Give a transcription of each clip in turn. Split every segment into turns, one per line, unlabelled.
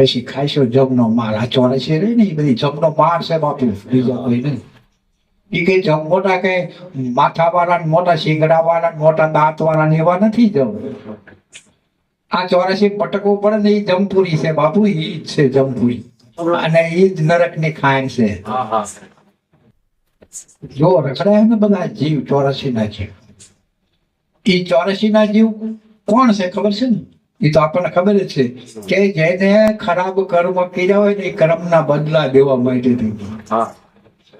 પછી ખાઈશો જમનો માર આ ચોરસી રહી ને એ બધી જમનો માર છે બાપુ બીજો કોઈ નહીં. એ કઈ જમ મોટા કઈ માથા વાળા મોટા શીંગડા વાળા મોટા દાંત વાળા એવા નથી જમ. આ ચોરાસી પટકવું પડે ને એ જમપુરી છે બાપુ એ જ છે જમપુરી. અને એ જ નરકની ખાણ છે જો રખડાય ને બધા જીવ ચોરાસી ના જીવ. એ ચોરાસી ના જીવ કોણ છે ખબર છે ને? એ તો આપણને ખબર જ છે કે જેને ખરાબ કર્મ કર્યા હોય ને એ કર્મના બદલા દેવા માટે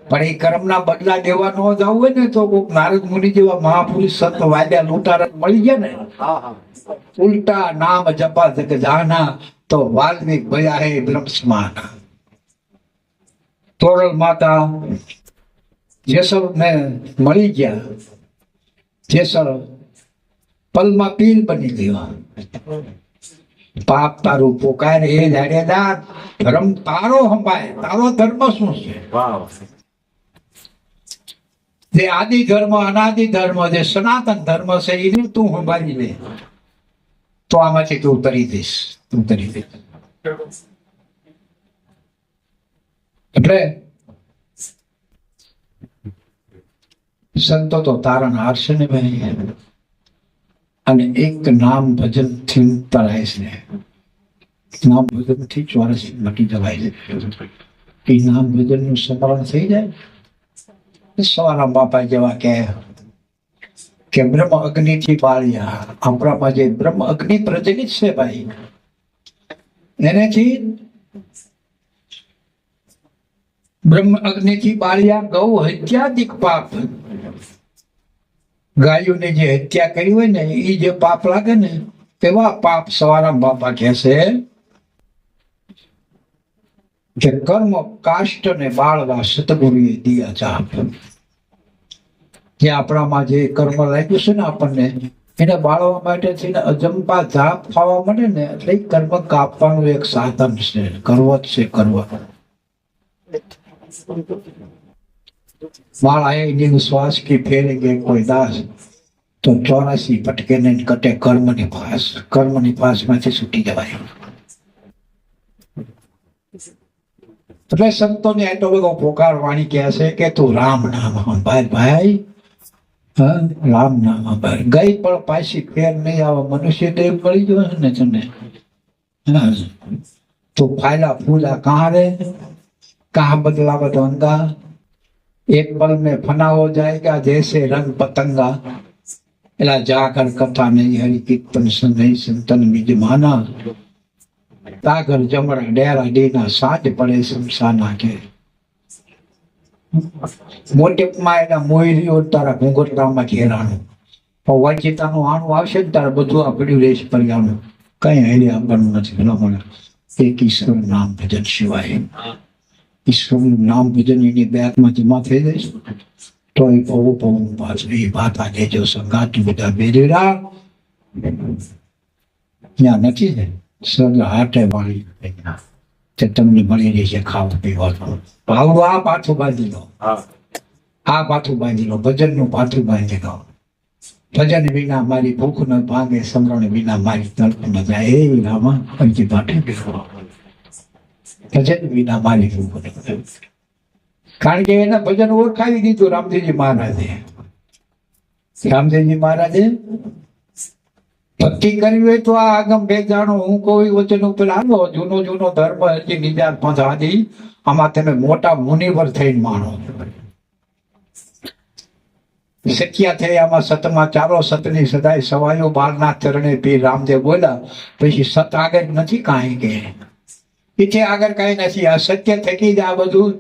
પણ એ કર્મના બદલા દેવા ન જવું હોય ને તો કોક નારદ મુનિ જેવા મહાપુરુષ સંત વાદ્યા લૂંટારા મળી ગયા ને. ઉલટા નામ જપા જગ જાના તો વાલ્મિક ભયા હે બ્રહ્મસ્માન તોરલ માતા જેસલ ને મળી ગયા જેસલ પલમાં પીલ બની ગયો. પાપ તારું પોકાર એ જાડેદાર ધર્મ તારો હંભાય. તારો ધર્મ શું છે? જે આદિ ધર્મ અનાદિ ધર્મ જે સનાતન ધર્મ છે એને તું સંભાળી લે. તો આમાંથી તું ઉતરી દઈશ તું ઉતરી દઈશ એટલે સંતો તો તારણ હારશે ને ભાઈ. અને એક નામ ભજનથી તરાય છે. નામ ભજનથી ચોરસ મટી જવાય છે. એ નામ ભજનનું સ્મરણ થઈ જાય સવારા બાપા જેવા કે કે બ્રહ્મ અગ્નિ થી પાળ્યા. આપણામાં જે બ્રહ્મ અગ્નિ પ્રચલિત છે ભાઈ, એનેથી બ્રહ્મ અગ્નિ થી બાળ્યા ગૌ હત્યાદિક પાપ. ગાયોને જે હત્યા કરી હોય ને એ જે પાપ લાગે ને, તેવા પાપ સવારા બાપા કહેશે કે કર્મ, કાષ્ટ ને બાળવા સતગુરુએ દિયા ચાપ જે આપણામાં જે કર્મ લાગ્યું છે ને આપણને, એને બાળવા માટે થઈને અજંપા જાપ ખાવા મળે ને, એટલે કર્મ કાપવાનું એક સાધન છે કરવો જ છે કરવો માળા નિમ શ્વાસ ફેરે ફેરેંગે કોઈ દાસ, તો ચોરાસી પટકે ને કટે કર્મની ફાસ કર્મની ફાસમાંથી છૂટી જવાય. એટલે સંતોને એટલો બધો પોકાર વાણી કહે છે કે તું રામ નામ ભાઈ. ભાઈ રામ નામ ભાઈ ગઈ પણ પાછી ફેર નહીં આવે, મનુષ્ય દેવ મળી ગયો છે ને તને? તો ફાયલા ફૂલા કહા રે કહા બદલાવત અંગા એક પલ में ફનાવો हो जाएगा जैसे रंग पतंगा एला जाकर कथा नहीं हरि कीर्तन संघई संतन તાગર જમણા ડેરા ડીના સાજ પડે શમશાના કે મોટેપમાં એના મોયરીઓ તારા ઘૂંઘટડામાં ઘેરાણું. પણ વંચિતાનું આણું આવશે ને તારે બધું આ પડ્યું રહેશે પરિયાણું કઈ હરી આવવાનું નથી ભલા મને એ કિશોર નામ ભજન શિવાય. ઈશ્વરનું નામ ભજન એની બેગમાં જમા થઈ જાય તો એ પવું પવન પાછું એ ભાતા દેજો સંગાત બધા બેરેડા ત્યાં નથી ને સર હાટે વાળી તે તમને મળી રહી છે ખાવા પીવાનું. ભાવ આ પાછું બાંધી લો. આ પાથું બાંધી લો. ભજનનું પાથું બાંધી લો. ભજન વિના મારી ભૂખ ન ભાંગે સમરણ વિના મારી તડપ ન જાય. એ રામા પંચી પાઠે. ભજન વિના મારી ભૂખ કારણ કે એના ભજન ઓળખાવી દીધું રામદેવજી મહારાજે. રામદેવજી મહારાજે ભક્તિ કરવી હોય તો આ આગમ બે જાણો, હું કોઈ વચન ઉપર આવો, જૂનો જૂનો ધર્મ હજી નિજાત પંચાદી આમાં તમે મોટા મુનિવર થઈને માણો શક્યા થઈ આમાં સતમાં ચારો, સતની સદાય સવાયો બારના ચરણે પીર રામદેવ બોલ્યા, પછી સત આગળ નથી કાંઈ કે. એથી આગળ કઈ નથી, આ સત્ય થકી જ આ બધું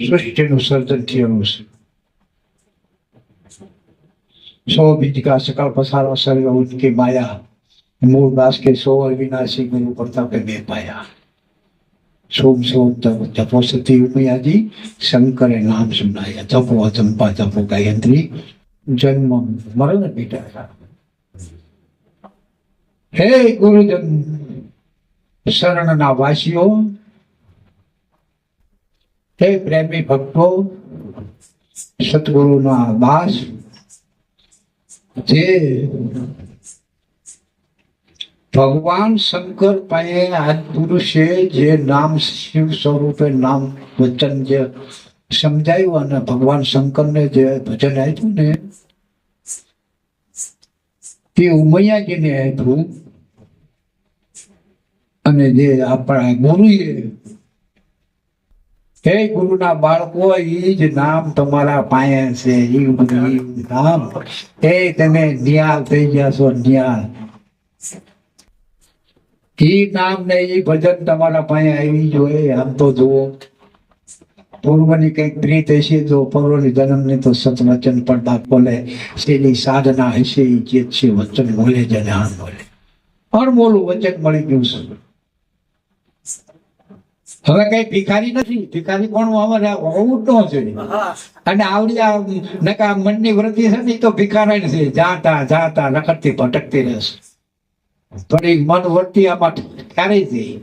સૃષ્ટિનું સર્જન થયેલું છે. સૌ બીજકા સકળ પસારો સર્વ ઉનકી માયા, મૂળ દાસ કે સૌ અવિનાશી ગુરુ કરતા કે બે પાયા. સોમ સોમ તપ તપો સતી ઉમયાજી શંકરે નામ સુનાયા. તપો અચંપા તપો ગાયંત્રી, જન્મ મરણ પીટા હે ગુરુજન શરણના વાસીઓ હે પ્રેમી ભક્તો, સદગુરુના દાસ, જે ભગવાન શંકર પાસે આ પુરુષે જે નામ શિવ સ્વરૂપે નામ વચન જે સમજાયું અને ભગવાન શંકરને જે ભજન આપ્યું ને, તે ઉમૈયાજીને આપ્યું. અને જે આપણા ગુરુએ હે ગુરુના બાળકો એ જ નામ તમારા પાસે છે. એ નામ હે તમે નિહાલ થઈ ગયા છો, નિહાલ. એ નામ ને એ ભજન તમારા પાસે આવી જોઈએ આમ તો જુઓ. પૂર્વની કંઈક પ્રીત હશે તો પૂર્વની જન્મની તો સતવચન પડદા બોલે એની સાધના હશે એ ચેત છે વચન બોલે જને આમ બોલે. અણમોલું વચન મળી ગયું છે. હવે કઈ ભિખારી નથી. ભિખારી કોણ અમારે હોવું ન જોઈએ. અને આવડી આ નકા મનની વૃત્તિ છે ને તો ભિખારા છે. જાતા જાતા રખડતી ભટકતી રહેશે. થોડી મન વૃત્તિ આમાં ક્યારે થઈ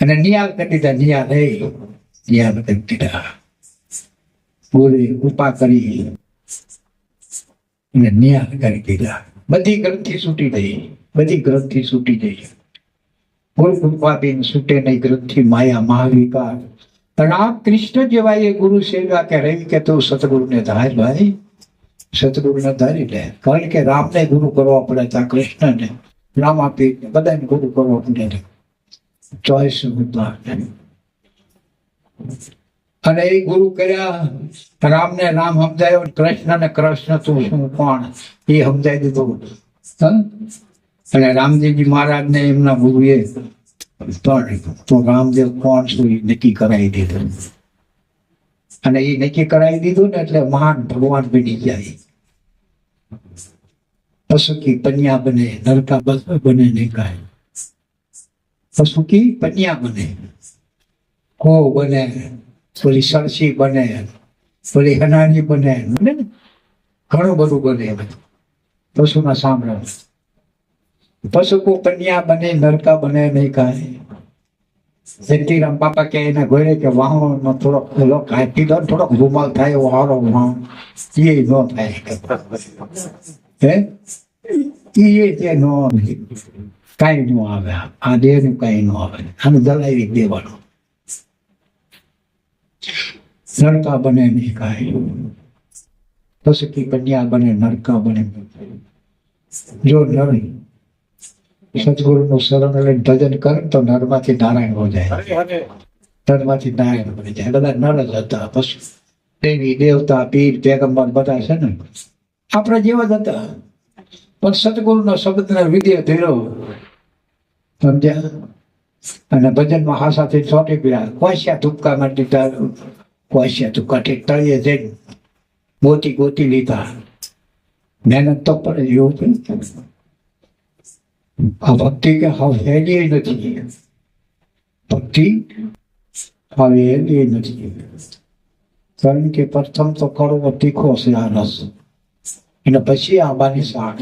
અને નિયાલ કરી દીધા, નિયાલ, હે. નિયાલ કરી દીધા. બોલી, કૃપા કરી. અને નિયાલ કરી દીધા. બધી ગ્રંથિ છૂટી ગઈ. બધી ગ્રંથિ છૂટી ગઈ. કોઈ કૃપાબેન છૂટે નહીં, ગ્રંથિ માયા, મહાવિકાર. રામ કૃષ્ણ જેવા એ ગુરુ સેવા કે રવિ કે તું સતગુરુને ધાર ભાઈ સતગુરુને ધારી લે. કારણ કે રામને ગુરુ કરવા પડે ત્યાં કૃષ્ણને રામ આપી બધાને ગુરુ કરવો પડે ચોઈસ અને એ ગુરુ કર્યા, રામને રામ સમજાયો, કૃષ્ણને કૃષ્ણ તું શું, કોણ? એ સમજાઈ દીધું? અને રામદેવજી મહારાજને એમના ગુરુએ પણ તો રામદેવ કોણ શું એ નક્કી કરાવી દીધું. અને એ નક્કી કરાવી દીધું ને એટલે મહાન ભગવાન બની જાય પશુકી પન્યા બને, નરકા બને નહીં કાય પશુકી પન્યા બને કો બને, પેલી સરસી બને, પેલી હનાની બને? ઘણું બધું બને બધું પશુના સાંભળો પશુ કો કન્યા બને, નરકા બને નહીં કાંઈ. જયંતિરામ બાપા કે એને ઘોડે કે વાહનો થોડોક પેલો કાઢી દો ને થોડોક રૂમાલ થાય એવો હારો વાહન એ ન થાય હે? એ જે ન કાંઈ ન આવે. આ દેહનું કાંઈ ન આવે. આને દલાવી દેવાનું. નરકા બને નહીં કાંઈ. પછી કી કન્યા બને, નરકા બને જો નરી સદગુરુનું શરણ લઈને ભજન કરે તો નરમાંથી નારાયણ હો જાય. નરમાંથી નારાયણ બની જાય. બધા નર જ હતા પશુ દેવી દેવતા પીર પેગમ્બર બધા છે ને. આપણે જેવા જ હતા. પણ સદગુરુનો શબ્દને વિધિ ધીરો. સમજ્યા? અને ભજનમાં હાસાથી ચોટી ગયા કોસ્યા ધુપકા માં દીધા. કોસ્યા તુપકા ઠીક તળિયે જઈને ગોતી ગોતી લીધા. મહેનત તો પડે એવું. આ ભક્તિ કે હવે હેલી નથી. ભક્તિ હવે હેલી નથી. કારણ કે પ્રથમ તો કડવો તીખો છે આ રસ. અને પછી આંબાની શાક.